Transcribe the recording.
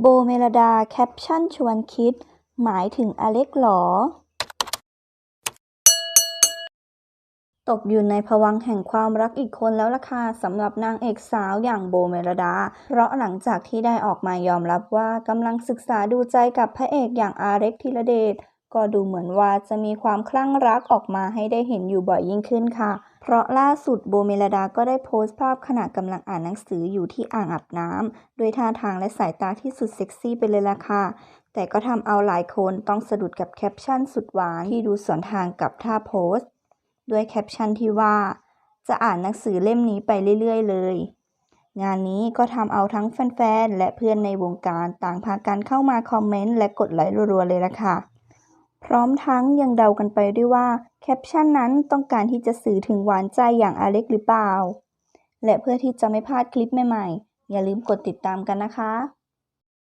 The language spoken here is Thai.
โบเมลดาแคปชั่นชวนคิด หมายถึงอเล็กหรอ ตกอยู่ในภวังแห่งความรักอีกคนแล้วล่ะค่ะสำหรับนางเอกสาวอย่างโบเมลดา เพราะหลังจากที่ได้ออกมายอมรับว่ากำลังศึกษาดูใจกับพระเอกอย่างอาเร็กธีรเดชก็ดูเหมือนว่าจะมีความคลั่งรักออกมาให้ได้เห็นอยู่บ่อยยิ่งขึ้นค่ะ เพราะล่าสุดโบเมลดาก็ได้โพสต์ภาพขณะกำลังอ่านหนังสืออยู่ที่อ่างอาบน้ำด้วยท่าทางและสายตาที่สุดเซ็กซี่ไปเลยล่ะค่ะ แต่ก็ทำเอาหลายคนต้องสะดุดกับแคปชั่นสุดหวานที่ดูสวนทางกับท่าโพสต์ ด้วยแคปชั่นที่ว่า จะอ่านหนังสือเล่มนี้ไปเรื่อย ๆ เลย งานนี้ก็ทำเอาทั้งแฟนๆ และเพื่อนในวงการต่างพากันเข้ามาคอมเมนต์และกดไลค์รัวๆเลยล่ะค่ะ พร้อมทั้งยังเดากันไปด้วยว่าแคปชั่นนั้นต้องการที่จะสื่อถึงหวานใจอย่างอเล็กหรือเปล่า และเพื่อที่จะไม่พลาดคลิปใหม่ๆ อย่าลืมกดติดตามกันนะคะ